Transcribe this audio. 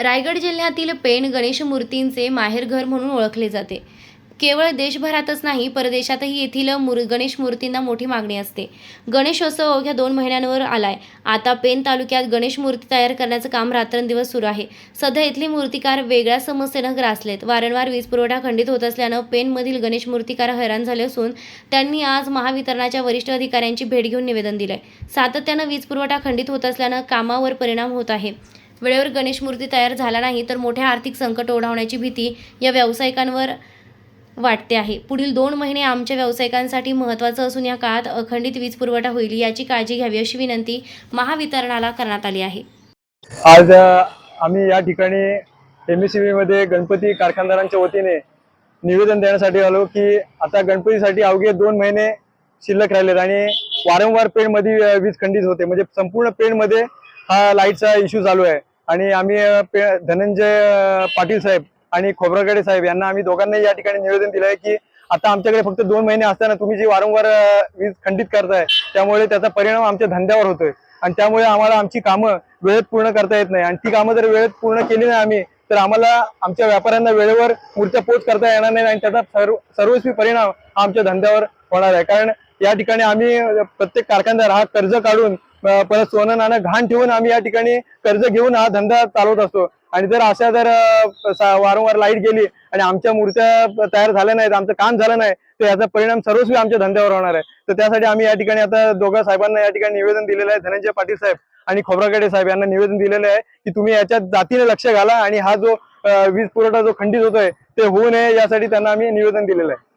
रायगड जिल्ह्यातील पेण गणेश मूर्तींचे माहेरघर म्हणून ओळखले जाते. केवळ देशभरातच नाही परदेशातही येथील मूर गणेश मूर्तींना मोठी मागणी असते. गणेशोत्सव अवघ्या दोन महिन्यांवर आलाय. आता पेन तालुक्यात गणेश मूर्ती तयार करण्याचं काम रात्रंदिवस सुरू आहे. सध्या इथले मूर्तिकार वेगळ्या समस्येनं ग्रासलेत. वारंवार वीज पुरवठा खंडित होत असल्यानं पेनमधील गणेश मूर्तिकार हैराण झाले असून त्यांनी आज महावितरणाच्या वरिष्ठ अधिकाऱ्यांची भेट घेऊन निवेदन दिलंय. सातत्यानं वीज पुरवठा खंडित होत असल्यानं कामावर परिणाम होत आहे. वेळेवर गणेश मूर्ती तयार झाला नाही तर मोठ्या आर्थिक संकट ओढवण्याची भीती या व्यावसायिकांवर वाटते आहे. पुढील दोन महिने आमच्या व्यावसायिकांसाठी महत्त्वाचं असून या काळात अखंडित वीज पुरवठा होईल याची काळजी घ्यावी अशी विनंती महावितरणाला करण्यात आली आहे. आज आम्ही या ठिकाणी एम एसमध्ये गणपती कारखानदारांच्या वतीने निवेदन देण्यासाठी आलो की आता गणपतीसाठी अवघे दोन महिने शिल्लक राहिलेत आणि वारंवार पेणमध्ये वीज खंडित होते. म्हणजे संपूर्ण पेणमध्ये हा लाईटचा इश्यू चालू आहे. आणि आम्ही पे धनंजय पाटील साहेब आणि खोबरगडे साहेब यांना आम्ही दोघांनाही या ठिकाणी निवेदन दिलं आहे की आता आमच्याकडे फक्त दोन महिने असताना तुम्ही जी वारंवार वीज खंडित करताय त्यामुळे त्याचा परिणाम आमच्या धंद्यावर होतोय. आणि त्यामुळे आम्हाला आमची कामं वेळेत पूर्ण करता येत नाही. आणि ती कामं जर वेळेत पूर्ण केली नाही आम्ही तर आम्हाला आमच्या व्यापाऱ्यांना वेळेवर मूर्त्या पोच करता येणार नाही आणि त्याचा सर्व सर्वस्वी परिणाम हा आमच्या धंद्यावर होणार आहे. कारण या ठिकाणी आम्ही प्रत्येक कारखानदार हा कर्ज काढून परत सोनं नाणं घाण ठेवून आम्ही या ठिकाणी कर्ज घेऊन हा धंदा चालवत असतो. आणि जर अशा जर वारंवार लाइट गेली आणि आमच्या मूर्त्या तयार झाल्या नाहीत आमचं काम झालं नाही तर याचा परिणाम सर्वस्वी आमच्या धंद्यावर होणार आहे. तर त्यासाठी आम्ही या ठिकाणी आता दोघा साहेबांना या ठिकाणी निवेदन दिलेलं आहे. धनंजय पाटील साहेब आणि खोब्रागडे साहेब यांना निवेदन दिलेलं आहे की तुम्ही याच्यात जातीने लक्ष घाला आणि हा जो वीज पुरवठा जो खंडित होतोय ते होऊ नये यासाठी त्यांना आम्ही निवेदन दिलेलं आहे.